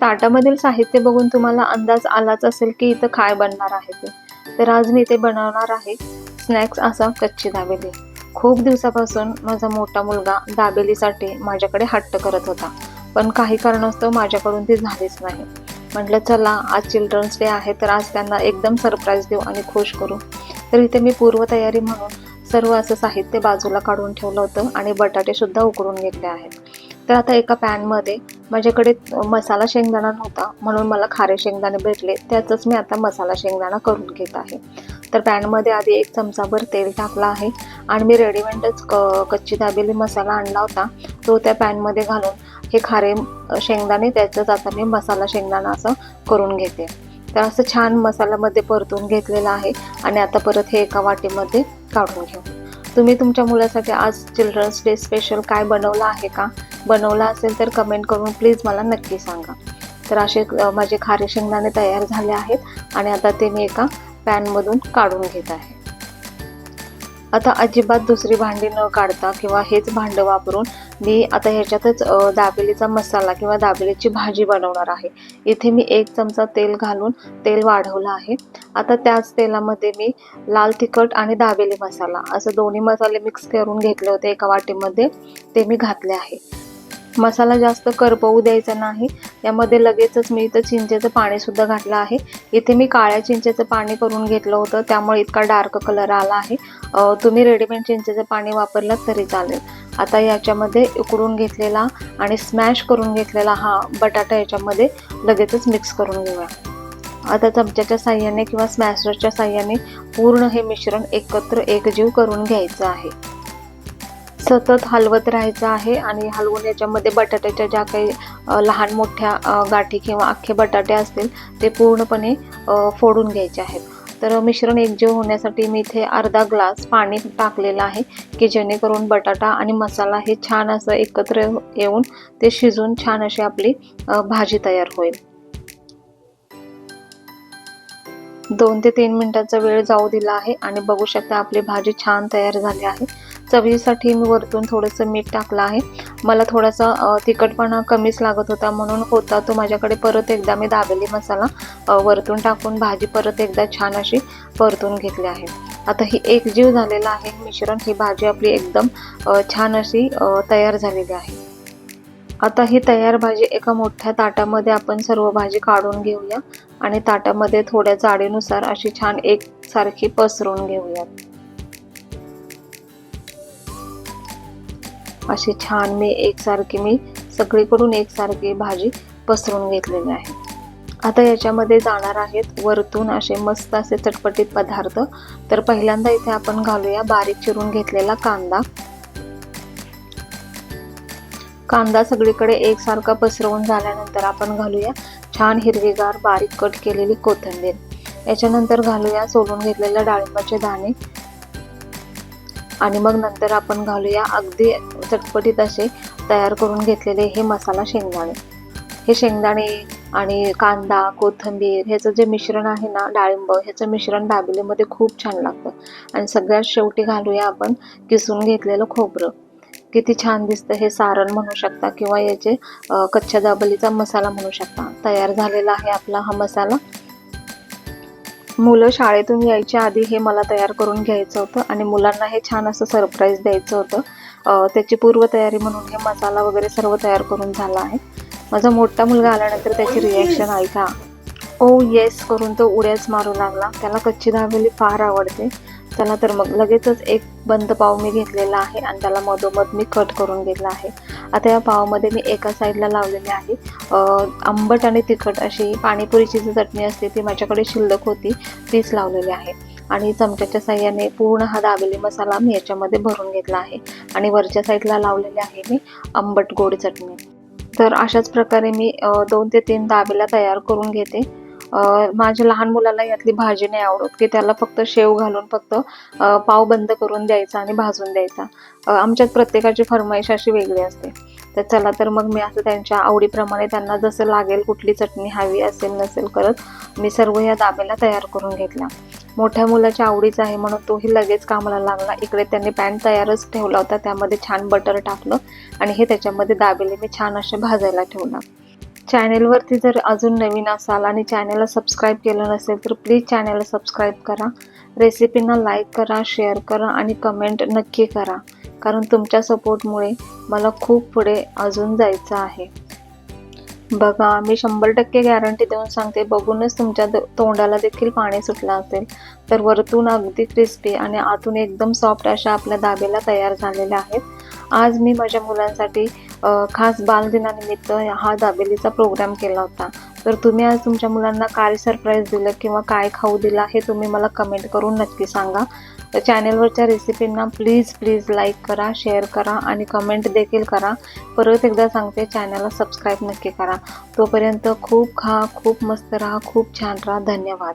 ताटामधील साहित्य बघून तुम्हाला अंदाज आलाच असेल की इथं काय बनणार आहे ते. तर आज मी इथे बनवणार आहे स्नॅक्स असा कच्ची दाबेली. खूप दिवसापासून माझा मोठा मुलगा दाबेलीसाठी माझ्याकडे हट्ट करत होता. पण काही कारणास्तव माझ्याकडून ती झालीच नाही. म्हटलं चला आज चिल्ड्रन्स डे आहे तर आज त्यांना एकदम सरप्राईज देऊ आणि खुश करू. तर इथे मी पूर्वतयारी म्हणून सर्व असं साहित्य बाजूला काढून ठेवलं होतं आणि बटाटेसुद्धा उकडून घेतले आहेत. तर आता एका पॅनमध्ये माझ्याकडे मसाला शेंगदाणा नव्हता म्हणून मला खारे शेंगदाणे भेटले. त्याचंच मी आता मसाला शेंगदाणा करून घेत आहे. तर पॅनमध्ये आधी एक चमचाभर तेल टाकलं आहे आणि मी रेडीमेडच क कच्ची दाबेली मसाला आणला होता. तो त्या पॅनमध्ये घालून हे खारे शेंगदाणे त्याचंच आता मी मसाला शेंगदाणा असं करून घेते. तर असं छान मसाल्यामध्ये परतून घेतलेलं आहे आणि आता परत हे एका वाटीमध्ये काढून घेऊ. तुम्ही तुमच्या मुलासाठी आज चिल्ड्रन्स डे स्पेशल काय बनवलं आहे का? बनवलं असेल तर कमेंट करून प्लीज मला नक्की सांगा. तर असे माझे खारे शेंगदाणे तयार झाले आहेत आणि आता ते मी एका पॅनमधून काढून घेत आहे. आता अजिबात दुसरी भांडी न काढता किंवा हेच भांडं वापरून मी आता ह्याच्यातच दाबेलीचा मसाला किंवा दाबेलीची भाजी बनवणार आहे. इथे मी एक चमचा तेल घालून तेल वाढवलं आहे. आता त्याच तेलामध्ये मी लाल तिखट आणि दाबेली मसाला असं दोन्ही मसाले मिक्स करून घेतले होते एका वाटीमध्ये. ते मी घातले आहे. मसाला जास्त करपवू द्यायचा नाही. यामध्ये लगेचच मी इथं चिंचेचं पाणीसुद्धा घातलं आहे. इथे मी काळ्या चिंचेचं पाणी करून घेतलं होतं. त्यामुळे इतका डार्क कलर आला आहे. तुम्ही रेडीमेड चिंचेचं पाणी वापरलं तरी चालेल. आता याच्यामध्ये उकडून घेतलेला आणि स्मॅश करून घेतलेला हा बटाटा याच्यामध्ये लगेचच मिक्स करून घेऊया. आता चमच्याच्या साह्याने किंवा स्मॅशरच्या साह्याने पूर्ण हे मिश्रण एकत्र एकजीव करून घ्यायचं आहे. सतत हलवत राहायचं आहे आणि हलवून याच्यामध्ये बटाट्याच्या ज्या काही लहान मोठ्या गाठी किंवा अख्खे बटाटे असतील ते पूर्णपणे फोडून घ्यायचे आहेत. तर मिश्रण एकजीव होण्यासाठी मी इथे अर्धा ग्लास पाणी टाकलेलं आहे की जेणेकरून बटाटा आणि मसाला हे छान असं एकत्र येऊन ते शिजून छान अशी आपली भाजी तयार होईल. दोन ते तीन मिनिटाचा वेळ जाऊ दिला आहे आणि बघू शकता आपली भाजी छान तयार झाली आहे. चवीसाठी मी वरतून थोडंसं मीठ टाकलं आहे. मला थोडासा तिखटपणा कमीच लागत होता. म्हणून होता तो माझ्याकडे परत एकदा मी दाबेली मसाला वरतून टाकून भाजी परत एकदा छान अशी परतून घेतली आहे. आता ही एकजीव झालेला आहे. मिश्रण ही भाजी आपली एकदम छान अशी तयार झालेली आहे. आता ही तयार भाजी एका मोठ्या ताटामध्ये आपण सर्व भाजी काढून घेऊया आणि ताटामध्ये थोड्या जाडीनुसार अशी छान एकसारखी पसरून घेऊयात. अशी छान मी एकसारखी मी सगळीकडून एकसारखी भाजी पसरून घेतलेली आहे. आता याच्यामध्ये जाणार आहेत वरतून असे मस्त असे चटपटीत पदार्थ. तर पहिल्यांदा इथे आपण घालूया बारीक चिरून घेतलेला कांदा. कांदा सगळीकडे एकसारखा पसरवून झाल्यानंतर आपण घालूया छान हिरवीगार बारीक कट केलेली कोथिंबीर. याच्यानंतर घालूया सोलून घेतलेल्या डाळिंबाचे दाणे. आणि मग नंतर आपण घालूया अगदी चटपटीत असे तयार करून घेतलेले हे मसाला शेंगदाणे. हे शेंगदाणे आणि कांदा कोथिंबीर ह्याचं जे मिश्रण आहे ना डाळिंब ह्याचं मिश्रण दाबेलीमध्ये खूप छान लागतं. आणि सगळ्यात शेवटी घालूया आपण किसून घेतलेलं खोबरं. किती छान दिसतं हे सारण म्हणू शकता किंवा याचे कच्च्या दाबलीचा मसाला म्हणू शकता. तयार झालेला आहे आपला हा मसाला. मुलं शाळेतून यायच्या आधी हे मला तयार करून घ्यायचं होतं आणि मुलांना हे छान असं सरप्राईज द्यायचं होतं. त्याची पूर्वतयारी म्हणून हे मसाला वगैरे सर्व तयार करून झाला आहे. माझा मोठा मुलगा आल्यानंतर त्याची रिॲक्शन ऐका. ओ येस करून तो उड्याच मारू लागला. त्याला कच्ची दाबेली फार आवडते. चला तर मग लगेचच एक बंद पाव मी घेतलेला आहे आणि त्याला मधोमध मी कट करून घेतला आहे. आता या पावामध्ये मी एका साईडला लावलेली आहे. आंबट आणि तिखट अशी पाणीपुरीची जी चटणी असते ती माझ्याकडे शिल्लक होती तीच लावलेली आहे. आणि चमच्याच्या साह्याने पूर्ण हा दाबेली मसाला मी याच्यामध्ये भरून घेतला आहे. आणि वरच्या साईडला लावलेली आहे मी आंबट गोड चटणी. तर अशाच प्रकारे मी दोन ते तीन दाबेला तयार करून घेते. माझ्या लहान मुलाला यातली भाजी नाही आवडत. की त्याला फक्त शेव घालून फक्त पाव बंद करून द्यायचा आणि भाजून द्यायचा. आमच्यात प्रत्येकाची फरमाईश अशी वेगळी असते. तर चला तर मग मी असं त्यांच्या आवडीप्रमाणे त्यांना जसं लागेल कुठली चटणी हवी असेल नसेल करत मी सर्व या दाबेला तयार करून घेतल्या. मोठ्या मुलाच्या आवडीचा आहे म्हणून तोही लगेच कामाला लागला. इकडे त्यांनी पॅन तयारच ठेवला होता. त्यामध्ये छान बटर टाकलं आणि हे त्याच्यामध्ये दाबेले मी छान असे भाजायला ठेवला. चॅनेलवरती जर अजून नवीन असाल आणि चॅनेलला सबस्क्राईब केलं नसेल तर प्लीज चॅनेलला सबस्क्राईब करा. रेसिपींना लाईक करा शेअर करा आणि कमेंट नक्की करा. कारण तुमच्या सपोर्टमुळे मला खूप पुढे अजून जायचं आहे. बघा मी शंभर टक्के गॅरंटी देऊन सांगते बघूनच तुमच्या द- तोंडाला देखील पाणी सुटलं असेल. तर वरतून अगदी क्रिस्पी आणि आतून एकदम सॉफ्ट अशा आपल्या दाबेला तयार झालेल्या आहेत. आज मी माझ्या मुलांसाठी खास बालदिनानिमित्त हा दाबेलीचा प्रोग्राम केला होता. तर तुम्ही आज तुमच्या मुलांना काय सरप्राईज दिलं किंवा काय खाऊ दिला हे तुम्ही मला कमेंट करून नक्की सांगा. तर चॅनेलवरच्या रेसिपींना प्लीज प्लीज लाईक करा शेअर करा आणि कमेंट देखील करा. परत एकदा सांगते चॅनलला सबस्क्राईब नक्की करा. तोपर्यंत खूप खा खूप मस्त राहा खूप छान राहा. धन्यवाद.